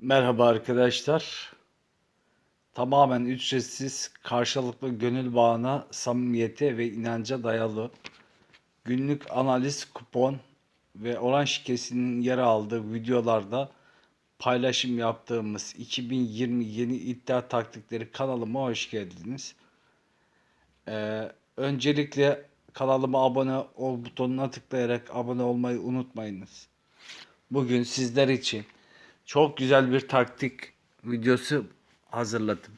Merhaba arkadaşlar. Tamamen ücretsiz, karşılıklı gönül bağına, samimiyete ve inanca dayalı günlük analiz, kupon ve oran şirkesinin yer aldığı videolarda paylaşım yaptığımız 2020 yeni iddia taktikleri kanalıma hoş geldiniz. Ee, öncelikle kanalıma abone ol butonuna tıklayarak abone olmayı unutmayınız. Bugün sizler için çok güzel bir taktik videosu hazırladım.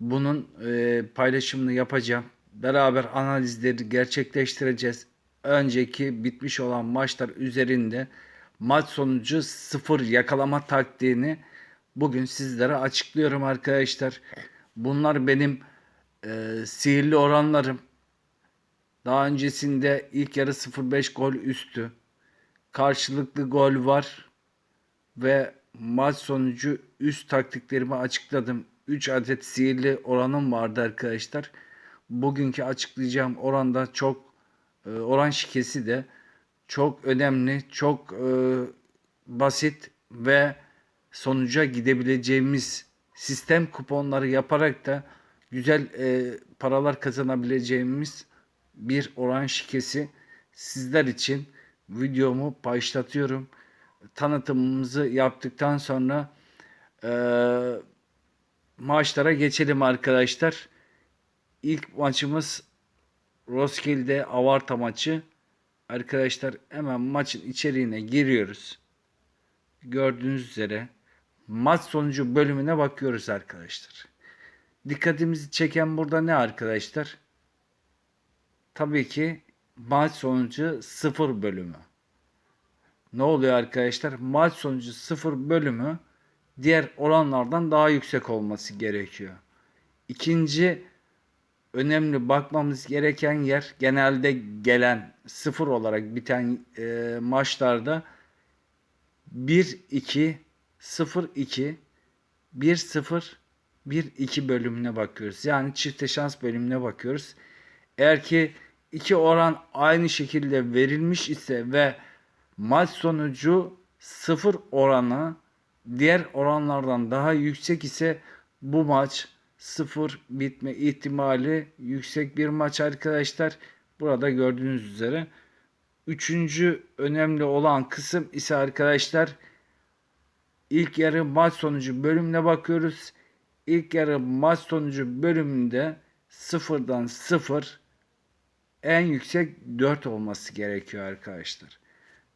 Bunun e, paylaşımını yapacağım. Beraber analizleri gerçekleştireceğiz. Önceki bitmiş olan maçlar üzerinde maç sonucu sıfır yakalama taktiğini bugün sizlere açıklıyorum arkadaşlar. Bunlar benim e, sihirli oranlarım. Daha öncesinde ilk yarı 0.5 gol üstü. Karşılıklı gol var ve maç sonucu üst taktiklerimi açıkladım. 3 adet sihirli oranım vardı arkadaşlar. Bugünkü açıklayacağım oranda çok e, oran şikesi de çok önemli, çok e, basit ve sonuca gidebileceğimiz sistem kuponları yaparak da güzel e, paralar kazanabileceğimiz bir oran şikesi sizler için videomu başlatıyorum. Tanıtımımızı yaptıktan sonra e, maçlara geçelim arkadaşlar. İlk maçımız Roskilde Avarta maçı. Arkadaşlar hemen maçın içeriğine giriyoruz. Gördüğünüz üzere maç sonucu bölümüne bakıyoruz arkadaşlar. Dikkatimizi çeken burada ne arkadaşlar? Tabii ki maç sonucu sıfır bölümü. Ne oluyor arkadaşlar? Maç sonucu sıfır bölümü diğer oranlardan daha yüksek olması gerekiyor. İkinci önemli bakmamız gereken yer genelde gelen sıfır olarak biten e, maçlarda 1-2 0-2 1-0 1-2 bölümüne bakıyoruz. Yani çifte şans bölümüne bakıyoruz. Eğer ki iki oran aynı şekilde verilmiş ise ve maç sonucu sıfır oranı diğer oranlardan daha yüksek ise bu maç sıfır bitme ihtimali yüksek bir maç arkadaşlar. Burada gördüğünüz üzere. Üçüncü önemli olan kısım ise arkadaşlar ilk yarı maç sonucu bölümüne bakıyoruz. İlk yarı maç sonucu bölümünde sıfırdan sıfır en yüksek 4 olması gerekiyor arkadaşlar.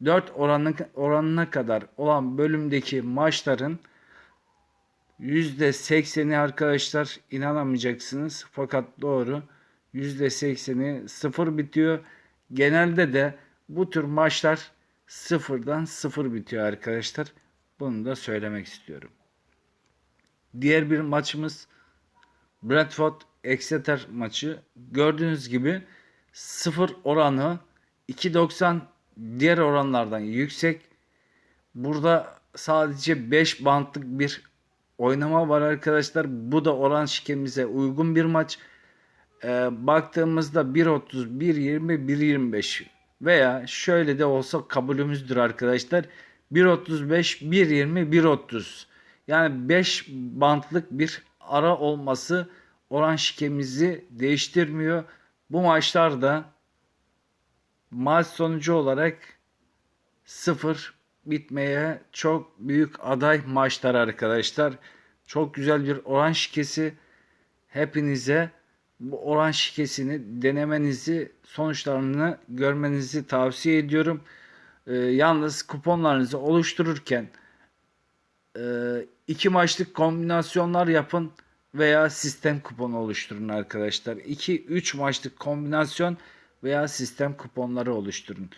4 oranı, oranına kadar olan bölümdeki maçların %80'i arkadaşlar inanamayacaksınız fakat doğru %80'i 0 bitiyor. Genelde de bu tür maçlar sıfırdan 0 bitiyor arkadaşlar. Bunu da söylemek istiyorum. Diğer bir maçımız Bradford Exeter maçı. Gördüğünüz gibi 0 oranı 2.90 diğer oranlardan yüksek. Burada sadece 5 bantlık bir oynama var arkadaşlar. Bu da oran şikemize uygun bir maç. Ee, baktığımızda 1.30, 1.20, 1.25 veya şöyle de olsa kabulümüzdür arkadaşlar. 1.35, 1.20, 1.30 yani 5 bantlık bir ara olması oran şikemizi değiştirmiyor. Bu maçlarda maç sonucu olarak sıfır bitmeye çok büyük aday maçlar arkadaşlar. Çok güzel bir oran şikesi. Hepinize bu oran şikesini denemenizi, sonuçlarını görmenizi tavsiye ediyorum. Ee, yalnız kuponlarınızı oluştururken e, iki maçlık kombinasyonlar yapın veya sistem kuponu oluşturun arkadaşlar. 2-3 maçlık kombinasyon veya sistem kuponları oluşturun.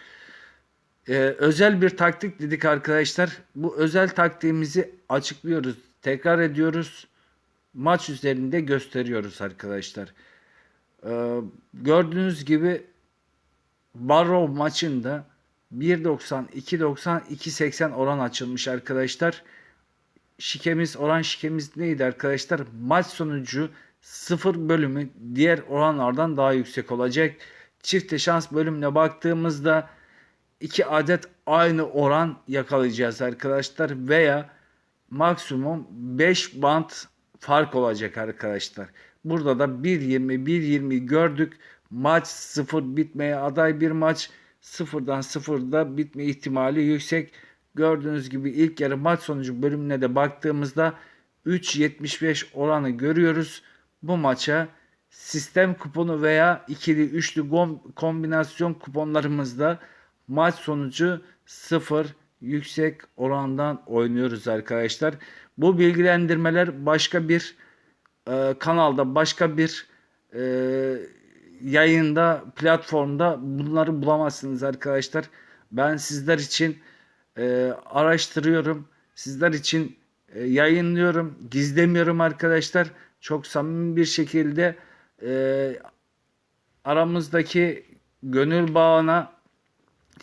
Ee, özel bir taktik dedik arkadaşlar. Bu özel taktiğimizi açıklıyoruz. Tekrar ediyoruz. Maç üzerinde gösteriyoruz arkadaşlar. Ee, gördüğünüz gibi Barrow maçında 1.90, 2.90, 2.80 oran açılmış arkadaşlar. Şikemiz, oran şikemiz neydi arkadaşlar? Maç sonucu 0 bölümü diğer oranlardan daha yüksek olacak. Çifte şans bölümüne baktığımızda 2 adet aynı oran yakalayacağız arkadaşlar veya maksimum 5 bant fark olacak arkadaşlar. Burada da 1.20 1.20 gördük. Maç 0 bitmeye aday bir maç. 0'dan 0'da bitme ihtimali yüksek. Gördüğünüz gibi ilk yarı maç sonucu bölümüne de baktığımızda 3.75 oranı görüyoruz. Bu maça sistem kuponu veya ikili üçlü kombinasyon kuponlarımızda maç sonucu 0 yüksek orandan oynuyoruz arkadaşlar. Bu bilgilendirmeler başka bir e, kanalda başka bir e, yayında platformda bunları bulamazsınız arkadaşlar. Ben sizler için e, araştırıyorum. Sizler için e, yayınlıyorum. Gizlemiyorum arkadaşlar. Çok samimi bir şekilde e, aramızdaki gönül bağına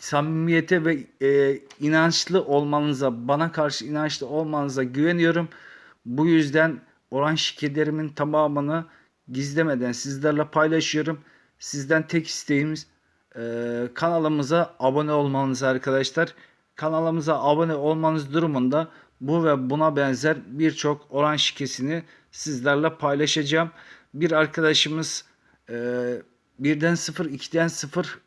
samimiyete ve e, inançlı olmanıza, bana karşı inançlı olmanıza güveniyorum. Bu yüzden oran şirketlerimin tamamını gizlemeden sizlerle paylaşıyorum. Sizden tek isteğimiz e, kanalımıza abone olmanız arkadaşlar. Kanalımıza abone olmanız durumunda bu ve buna benzer birçok oran şikesini sizlerle paylaşacağım. Bir arkadaşımız e, birden 0, 2'den 0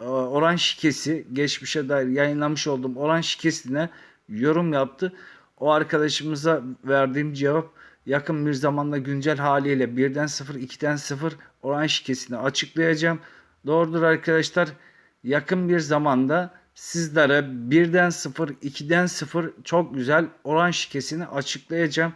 e, oran şikesi geçmişe dair yayınlamış olduğum oran şikesine yorum yaptı. O arkadaşımıza verdiğim cevap yakın bir zamanda güncel haliyle birden 0 2'den 0 oran şikesini açıklayacağım. Doğrudur arkadaşlar. Yakın bir zamanda sizlere birden 0 2'den 0 çok güzel oran şikesini açıklayacağım.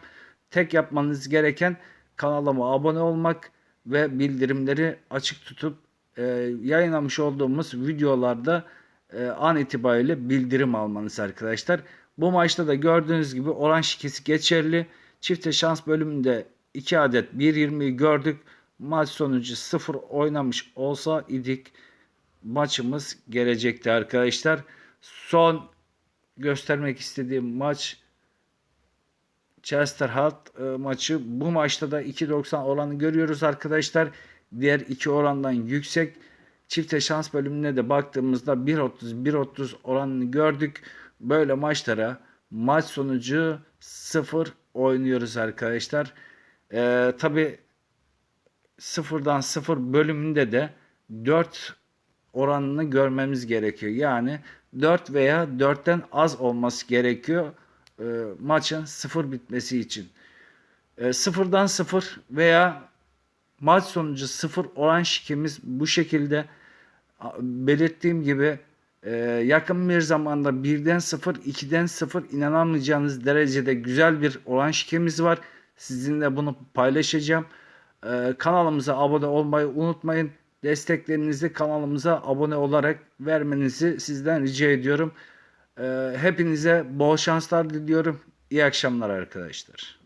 Tek yapmanız gereken kanalıma abone olmak ve bildirimleri açık tutup e, yayınlamış olduğumuz videolarda e, an itibariyle bildirim almanız arkadaşlar. Bu maçta da gördüğünüz gibi oran şikesi geçerli. Çifte şans bölümünde 2 adet 1.20'yi gördük. Maç sonucu 0 oynamış olsa idik maçımız gelecekti arkadaşlar. Son göstermek istediğim maç Chester Hart e, maçı. Bu maçta da 2.90 oranı görüyoruz arkadaşlar. Diğer iki orandan yüksek. Çifte şans bölümüne de baktığımızda 1.30 1.30 oranını gördük. Böyle maçlara maç sonucu 0 oynuyoruz arkadaşlar. Ee, Tabi sıfırdan 0 bölümünde de 4 oranını görmemiz gerekiyor. Yani 4 veya 4'ten az olması gerekiyor e, maçın 0 bitmesi için. E, sıfırdan 0 veya maç sonucu 0 oran şikimiz bu şekilde belirttiğim gibi e, yakın bir zamanda birden 0 2'den 0 inanamayacağınız derecede güzel bir oran şikemiz var. Sizinle bunu paylaşacağım. E, kanalımıza abone olmayı unutmayın. Desteklerinizi kanalımıza abone olarak vermenizi sizden rica ediyorum. E, hepinize bol şanslar diliyorum. İyi akşamlar arkadaşlar.